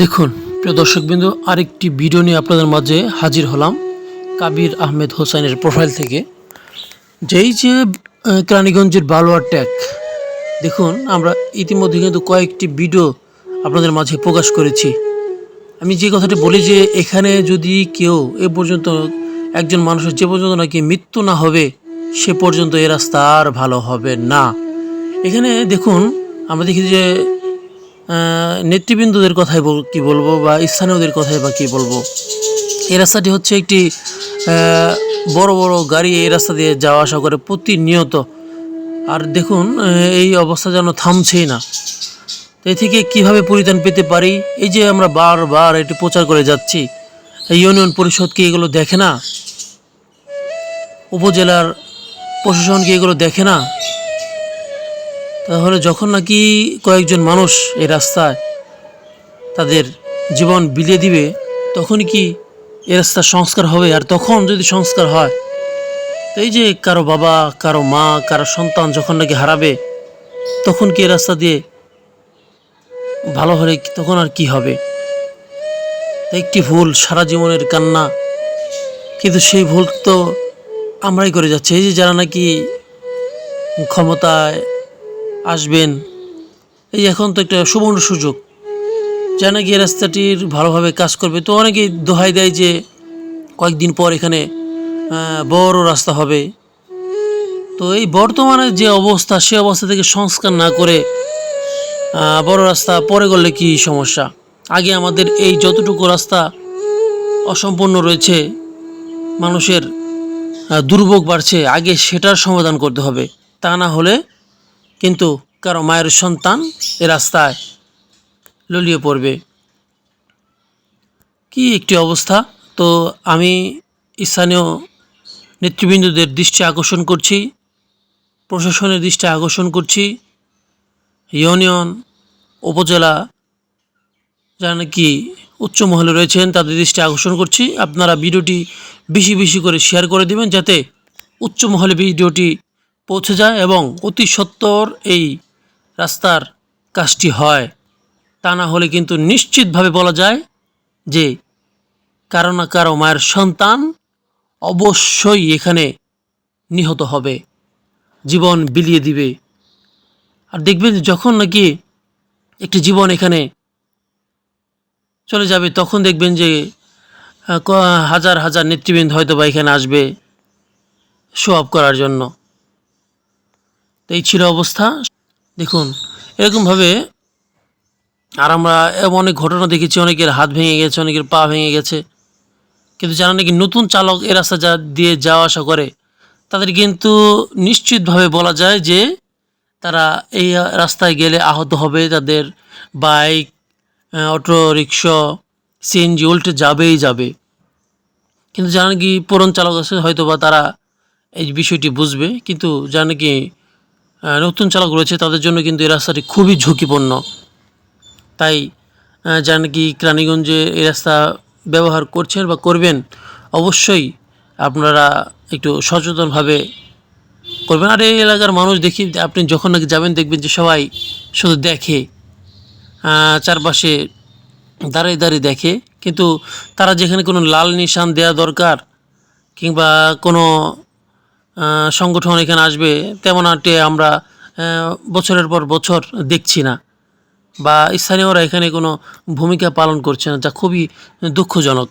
দেখুন, প্রিয় দর্শকবৃন্দ, আরেকটি ভিডিও নিয়ে আপনাদের মাঝে হাজির হলাম কাবির আহমেদ হোসেনের প্রোফাইল থেকে। যেই যে কেরানীগঞ্জের বালোয়ার ট্যাগ, দেখুন, আমরা ইতিমধ্যে কিন্তু কয়েকটি ভিডিও আপনাদের মাঝে প্রকাশ করেছি। আমি যে কথাটি বলি যে, এখানে যদি কেউ এ পর্যন্ত, একজন মানুষের যে পর্যন্ত নাকি মৃত্যু না হবে, সে পর্যন্ত এ রাস্তা আর ভালো হবে না। এখানে দেখুন, আমরা দেখি যে নেতৃবৃন্দদের কথাই বল, কি বলব বা স্থানীয়দের কথাই বা কী বলব? এই রাস্তাটি হচ্ছে একটি বড় বড় গাড়ি এই রাস্তা দিয়ে যাওয়া আসা করে প্রতিনিয়ত। আর দেখুন এই অবস্থা যেন থামছেই না। তো এ থেকে কীভাবে পরিত্রাণ পেতে পারি? এই যে আমরা বারবার এটি প্রচার করে যাচ্ছি ইউনিয়ন পরিষদ কি এগুলো দেখে না? উপজেলার প্রশাসন কি এগুলো দেখে না? তাহলে যখন নাকি কয়েকজন মানুষ এই রাস্তায় তাদের জীবন বিলিয়ে দিবে তখন কি এ রাস্তার সংস্কার হবে? আর তখন যদি সংস্কার হয়, তো এই যে কারও বাবা, কারও মা, কারও সন্তান যখন নাকি হারাবে, তখন কি এ রাস্তা দিয়ে ভালো হলে তখন আর কি হবে? একটি ভুল, সারা জীবনের কান্না। কিন্তু সেই ভুল তো আমরাই করে যাচ্ছি। এই যে যারা নাকি ক্ষমতায় আসবেন। এই এখন তো একটা সুবর্ণ সুযোগ। যা এই রাস্তাটির ভালোভাবে কাজ করবে। তো অনেকেই দোহাই দেয় যে কয়েকদিন পর এখানে বড় রাস্তা হবে। তো এই বর্তমানে যে অবস্থা, সে অবস্থা থেকে সংস্কার না করে বড় রাস্তা পরে করলে কি সমস্যা? আগে আমাদের এই যতটুকু রাস্তা অসম্পূর্ণ রয়েছে, মানুষের দুর্ভোগ বাড়ছে, আগে সেটার সমাধান করতে হবে। তা না হলে কিন্তু কারও মায়ের সন্তান এ রাস্তায় ললিয়ে পড়বে। কি একটি অবস্থা? তো আমি স্থানীয় নেতৃবৃন্দদের দৃষ্টি আকর্ষণ করছি, প্রশাসনের দৃষ্টি আকর্ষণ করছি, ইউনিয়ন, উপজেলা, যারা নাকি উচ্চ মহলে রয়েছেন তাদের দৃষ্টি আকর্ষণ করছি। আপনারা ভিডিওটি বেশি বেশি করে শেয়ার করে দেবেন যাতে উচ্চ মহলে ভিডিওটি পৌঁছে যায় এবং অতি সত্বর এই রাস্তার কাজটি হয়। তা না হলে কিন্তু নিশ্চিতভাবে বলা যায় যে কারও না কারও মায়ের সন্তান অবশ্যই এখানে নিহত হবে। জীবন বিলিয়ে দিবে। আর দেখবেন যখন নাকি একটি জীবন এখানে চলে যাবে, তখন দেখবেন যে হাজার হাজার নেতৃবৃন্দ হয়তো বা এখানে আসবে শো করার জন্য। এই ছিল অবস্থা। দেখুন, এরকমভাবে আর আমরা অনেক ঘটনা দেখেছি, অনেকের হাত ভেঙে গেছে, অনেকের পা ভেঙে গেছে। কিন্তু যারা নাকি নতুন চালক এ রাস্তা যা দিয়ে যাওয়া আসা করে, তাদের কিন্তু নিশ্চিতভাবে বলা যায় যে তারা এই রাস্তায় গেলে আহত হবে। তাদের বাইক অটো রিক্সা সিএনজি উল্টে যাবেই যাবে। কিন্তু যারা নাকি পুরন চালক আছে হয়তো বা তারা এই বিষয়টি বুঝবে। কিন্তু যারা নাকি নতুন চালক রয়েছে, তাদের জন্য কিন্তু এই রাস্তাটি খুবই ঝুঁকিপূর্ণ। তাই যারা নাকি কেরানীগঞ্জে এই রাস্তা ব্যবহার করছেন বা করবেন, অবশ্যই আপনারা একটু সচেতনভাবে করবেন। আর এই এলাকার মানুষ দেখি, আপনি যখন নাকি যাবেন, দেখবেন যে সবাই শুধু দেখে চারপাশে দাঁড়িয়ে দাঁড়িয়ে দেখে। কিন্তু তারা যেখানে কোনো লাল নিশান দেওয়া দরকার, কিংবা কোনো সংগঠন এখানে আসবে, তেমন আটে আমরা বছরের পর বছর দেখছি না। বা স্থানীয়রা এখানে কোনো ভূমিকা পালন করছে না, যা খুবই দুঃখজনক।